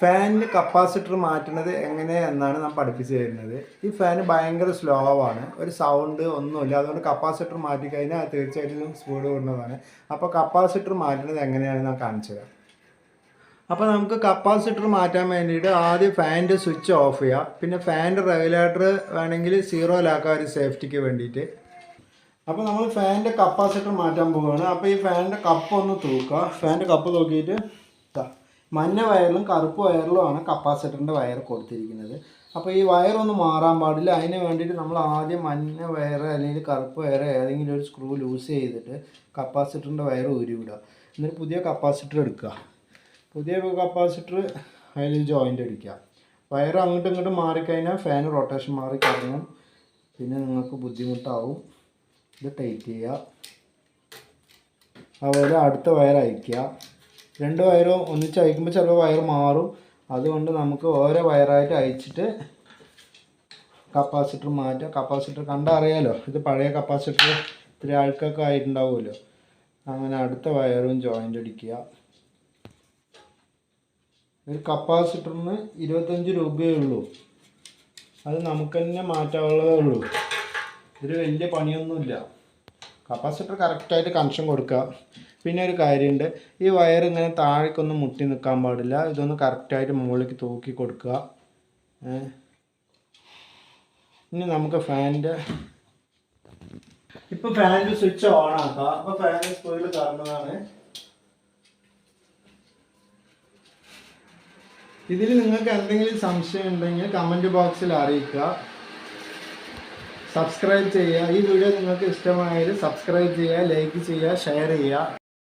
ഫാനിന് capacitor മാറ്റുന്നത് എങ്ങനെ എന്നാണ് നാം പഠിപ്പിച്ചു തരുന്നത്. ഈ ഫാൻ ഭയങ്കര സ്ലോ ആണ് ഒരു സൗണ്ട് ഒന്നുമില്ല. അതുകൊണ്ട് കപ്പാസിറ്റർ മാറ്റി കഴിഞ്ഞാൽ അത് തീർച്ചയായിട്ടും സ്പീഡ് കൂടുന്നതാണ്. അപ്പോൾ കപ്പാസിറ്റർ മാറ്റുന്നത് എങ്ങനെയാണ് നാം കാണിച്ചു തരാം. അപ്പോൾ നമുക്ക് കപ്പാസിറ്റർ മാറ്റാൻ വേണ്ടിയിട്ട് ആദ്യം ഫാനിന്റെ സ്വിച്ച് ഓഫ് ചെയ്യുക പിന്നെ ഫാനിന്റെ റെഗുലേറ്റർ വേണമെങ്കിൽ സീറോയിലാക്കുക ഒരു സേഫ്റ്റിക്ക് വേണ്ടിയിട്ട്. അപ്പോൾ നമ്മൾ ഫാനിന്റെ കപ്പാസിറ്റർ മാറ്റാൻ പോവുകയാണ്. അപ്പോൾ ഈ ഫാനിന്റെ കപ്പ് ഒന്ന് തൂക്കുക. ഫാനിന്റെ കപ്പ് തൂക്കിയിട്ട് മഞ്ഞ വയറിലും കറുപ്പ് വയറിലുമാണ് കപ്പാസിറ്ററിന്റെ വയർ കൊടുത്തിരിക്കുന്നത്. അപ്പോൾ ഈ വയറൊന്നും മാറാൻ പാടില്ല. അതിന് വേണ്ടിയിട്ട് നമ്മൾ ആദ്യം മഞ്ഞ വയർ അല്ലെങ്കിൽ കറുപ്പ് വയർ ഏതെങ്കിലും ഒരു സ്ക്രൂ ലൂസ് ചെയ്തിട്ട് കപ്പാസിറ്ററിന്റെ വയർ ഉരുവിടുക. എന്നിട്ട് പുതിയ കപ്പാസിറ്റർ എടുക്കുക. പുതിയ കപ്പാസിറ്റർ അതിൽ ജോയിന്റ് അടിക്കുക. വയർ അങ്ങോട്ടും ഇങ്ങോട്ടും മാറിക്കഴിഞ്ഞാൽ ഫാൻ റൊട്ടേഷൻ മാറി കറങ്ങും പിന്നെ നിങ്ങൾക്ക് ബുദ്ധിമുട്ടാവും. ഇത് ടൈറ്റ് ചെയ്യുക. അതുപോലെ അടുത്ത വയർ അയക്കുക രണ്ട് വയറും ഒന്നിച്ച് അയക്കുമ്പോൾ ചിലപ്പോൾ വയർ മാറും. അതുകൊണ്ട് നമുക്ക് ഓരോ വയറായിട്ട് അയച്ചിട്ട് കപ്പാസിറ്റർ മാറ്റുക കപ്പാസിറ്റർ കണ്ടറിയാലോ? ഇത് പഴയ കപ്പാസിറ്റർ ഇത്തിരി ആൾക്കൊക്കെ ആയിട്ടുണ്ടാവുമല്ലോ. അങ്ങനെ അടുത്ത വയറും ജോയിന്റ് അടിക്കുക. ഒരു കപ്പാസിറ്ററിന് ഇരുപത്തഞ്ച് രൂപയേ ഉള്ളൂ. അത് നമുക്ക് തന്നെ മാറ്റാവുള്ളതേ ഉള്ളൂ. ഇതൊരു വലിയ പണിയൊന്നുമില്ല. കപ്പാസിറ്റർ കറക്റ്റായിട്ട് കണക്ഷൻ കൊടുക്കുക. പിന്നെ ഒരു കാര്യമുണ്ട് ഈ വയർ ഇങ്ങനെ താഴേക്കൊന്നും മുട്ടി നിൽക്കാൻ പാടില്ല. ഇതൊന്ന് കറക്റ്റായിട്ട് മുകളിലേക്ക് തൂക്കി കൊടുക്കുക. ഇനി നമുക്ക് ഫാനിന്റെ ഇപ്പം ഫാനിന്റെ സ്വിച്ച് ഓൺ ആക്കാം അപ്പോൾ ഫാനിന്റെ സ്പീഡിൽ കറങ്ങുന്നതാണ് ഇതിൽ നിങ്ങൾക്ക് എന്തെങ്കിലും സംശയം ഉണ്ടെങ്കിൽ കമന്റ് ബോക്സിൽ അറിയിക്കുക. സബ്സ്ക്രൈബ് ചെയ്യുക. ഈ വീഡിയോ നിങ്ങൾക്ക് ഇഷ്ടമായാൽ സബ്സ്ക്രൈബ് ചെയ്യുക ലൈക്ക് ചെയ്യുക ഷെയർ ചെയ്യുക.